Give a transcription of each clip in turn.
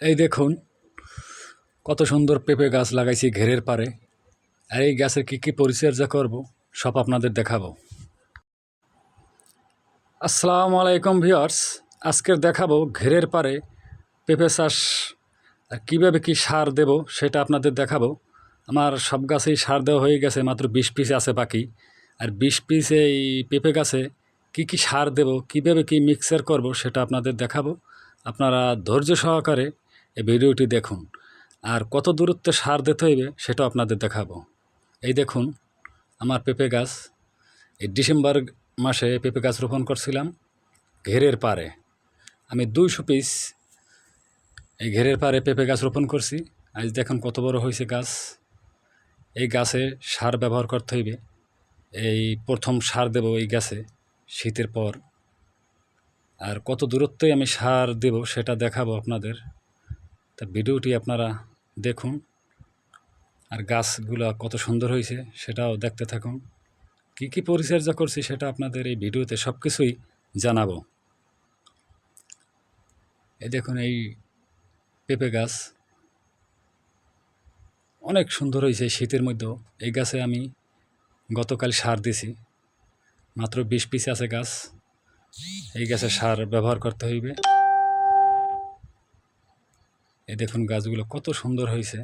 এই দেখুন, কত সুন্দর পেঁপে গাছ লাগাইছি ঘেরের পারে আর এই গাছের কী কী পরিচর্যা করব, সব আপনাদের দেখাবো। আসসালামু আলাইকুম ভিউয়ার্স, আজকের দেখাবো ঘেরের পারে পেঁপে চাষ, আর কীভাবে কী সার দেব সেটা আপনাদের দেখাবো। আমার সব গাছেই সার দেওয়া হয়ে গেছে, মাত্র বিশ পিস আছে বাকি। আর বিশ পিস এই পেঁপে গাছে কী কী সার দেব, কীভাবে কী মিক্সার করব সেটা আপনাদের দেখাবো। আপনারা ধৈর্য সহকারে এই ভিডিওটি দেখুন। আর কত দূরত্বে সার দিতে হইবে সেটাও আপনাদের দেখাবো। এই দেখুন, আমার পেঁপে গাছ। এই ডিসেম্বর মাসে পেঁপে গাছ রোপণ করছিলাম ঘেরের পারে আমি দুইশো পিস এই ঘেরের পারে পেঁপে গাছ রোপণ করছি। আজ দেখুন কত বড় হয়েছে গাছ। এই গাছে সার ব্যবহার করতে হইবে। এই প্রথম সার দেব এই গাছে শীতের পর। আর কত দূরত্বে আমি সার দেব সেটা দেখাবো আপনাদের। তা ভিডিওটি আপনারা দেখুন। আর গাছগুলো কত সুন্দর হয়েছে সেটাও দেখতে থাকুন। কী কী পরিচর্যা করছি সেটা আপনাদের এই ভিডিওতে সব কিছুই জানাব। এই দেখুন, এই পেঁপে গাছ। অনেক সুন্দর হয়েছে শীতের মধ্যেও। এই গাছে আমি গতকাল সার দিছি। মাত্র বিশ পিস আছে গাছ। এই গাছে সার ব্যবহার করতে হইবে। এই দেখুন গাছগুলো কত সুন্দর হয়েছে।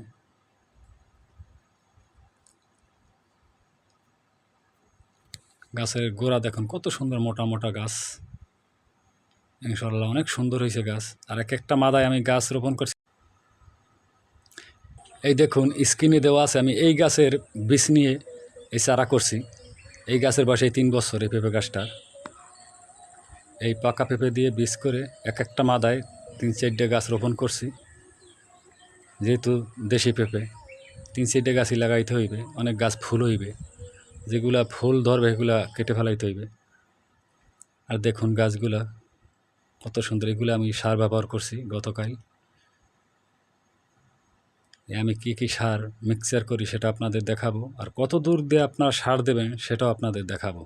গাছের গোড়া দেখুন কত সুন্দর মোটা মোটা গাছ। ইনশাল্লাহ অনেক সুন্দর হয়েছে গাছ। আর এক একটা মাদায় আমি গাছ রোপণ করছি। এই দেখুন স্ক্রিনে দেওয়া আছে, আমি এই গাছের বীজ নিয়ে এই চারা করছি। এই গাছের বয়স এই তিন বছর এই পেঁপে গাছটার। এই পাকা পেঁপে দিয়ে বীজ করে এক একটা মাদায় তিন চারটে গাছ রোপণ করছি। যেহেতু দেশি পেঁপে, তিন চারটে গাছই লাগাইতে হইবে, অনেক গাছ ফুল হইবে, যেগুলা ফুল ধরবে সেগুলা কেটে ফেলাইতে হইবে। আর দেখুন গাছগুলা, কত সুন্দর, এগুলো আমি সার ব্যবহার করছি গতকাল। আমি কি কি সার মিক্সচার করি সেটা আপনাদের দেখাবো, আর কত দূর দিয়ে আপনারা সার দেবেন সেটাও আপনাদের দেখাবো।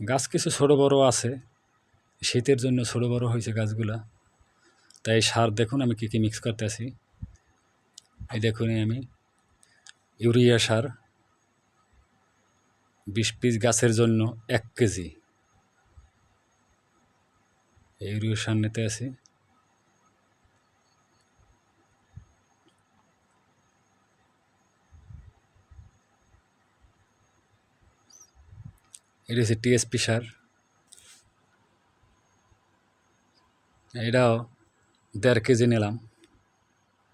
গাছ কিছু ছোটো বড় আছে, শীতের জন্য ছোটো বড় হয়েছে গাছগুলা। তাই সার দেখুন, আমি কী কী মিক্স করতে আছি। এই দেখুন আমি ইউরিয়া সার বিশ পিস গাছের জন্য এক কেজি। ইউরিয়া সার নিতে আছি। এটা হচ্ছে টিএসপি সার। এটাও দেড় কেজি নিলাম,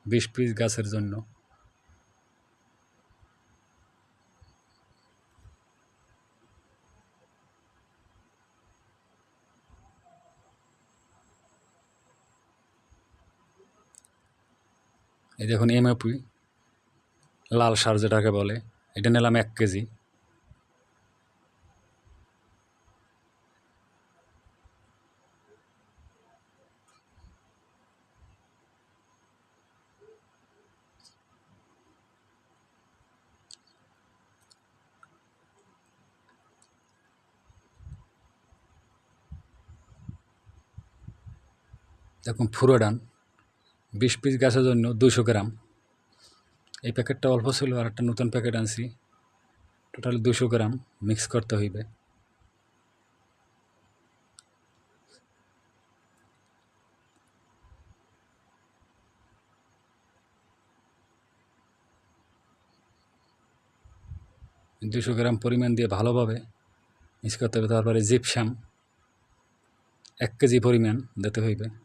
বিশ পিস গাছের জন্য। এই দেখুন এমএপি লাল সার যেটাকে বলে, এটা নিলাম এক কেজি। দেখুন ফুরোডান বিশ পিস গাছের জন্য দুশো গ্রাম। এই প্যাকেটটা অল্প ছিল, আর একটা নতুন প্যাকেট আনছি। টোটাল দুশো গ্রাম মিক্স করতে হইবে। দুশো গ্রাম পরিমাণ দিয়ে ভালোভাবে মিক্স করতে হবে, তারপরে জিপসাম এক কেজি পরিমাণ দিতে হইবে।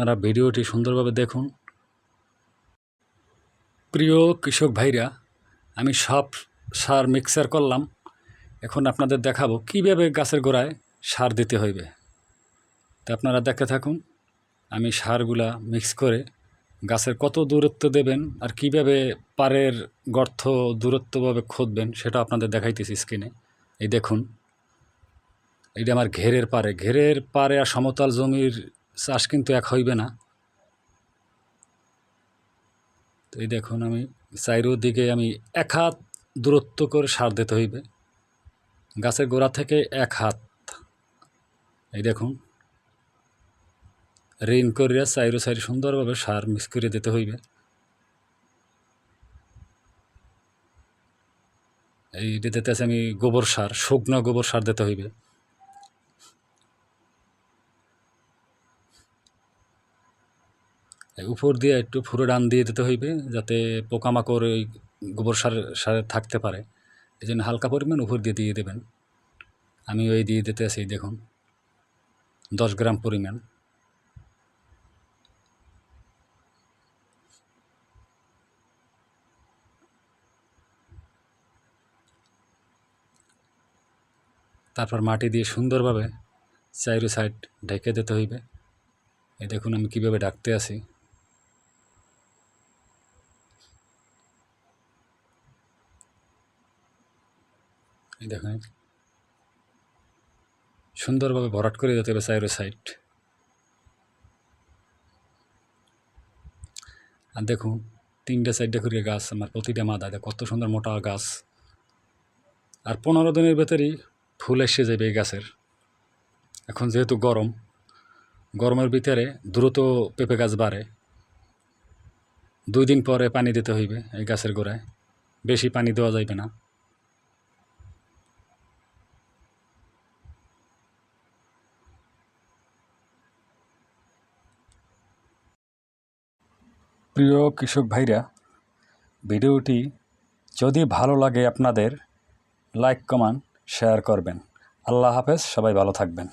আপনারা ভিডিওটি সুন্দরভাবে দেখুন। প্রিয় কৃষক ভাইরা, আমি সব সার মিক্সার করলাম। এখন আপনাদের দেখাবো কীভাবে গাছের গোড়ায় সার দিতে হইবে। তা আপনারা দেখতে থাকুন। আমি সারগুলা মিক্স করে গাছের কত দূরত্ব দেবেন আর কীভাবে পারের গর্ত দূরত্বভাবে খুঁজবেন সেটা আপনাদের দেখাইতেছি স্ক্রিনে। এই দেখুন, এইটা আমার ঘেরের পারে ঘেরের পারে আর সমতল জমির চাষ কিন্তু এক হইবে না। তো এই দেখুন আমি চাইরো দিকে আমি এক হাত দূরত্ব করে সার দিতে হইবে। গাছের গোড়া থেকে এক হাত। এই দেখুন। রিন করিয়া চাইরো সাইড সুন্দরভাবে সার মিক্স করে দিতে হইবে। এই দিতে আমি গোবর সার, শুকনো গোবর সার দিতে হইবে। উপর দিয়ে একটু ফুরো ডান দিয়ে দিতে হইবে, যাতে পোকামাকড় ওই গোবর সার, সারে থাকতে পারে। এই জন্য হালকা পরিমাণ উপর দিয়ে দিয়ে দেবেন। আমি ওই দিয়ে দিতে আছি, দেখুন। দশ গ্রাম পরিমাণ। তারপর মাটি দিয়ে সুন্দরভাবে চাইরো সাইড ঢেকে দিতে হইবে। এই দেখুন আমি কীভাবে ডাকতে আছি। দেখুন। সুন্দরভাবে ভরাট করে দিতে হবে চাইরো সাইড আর দেখুন, তিনটে সাইডে করে গাছ, আমার প্রতিটা মাদা কত সুন্দর মোটা গাছ। আর পনেরো দিনের ভেতরেই ফুল এসে যাবে এই গাছের। এখন যেহেতু গরম, গরমের ভিতরে দ্রুত পেঁপে গাছ বাড়ে। দুই দিন পরে পানি দিতে হইবে এই গাছের গোড়ায়। বেশি পানি দেওয়া যাইবে না। প্রিয় কৃষক ভাইরা, ভিডিওটি যদি ভালো লাগে আপনাদের, লাইক কমান শেয়ার করবেন। আল্লাহ হাফেজ, সবাই ভালো থাকবেন।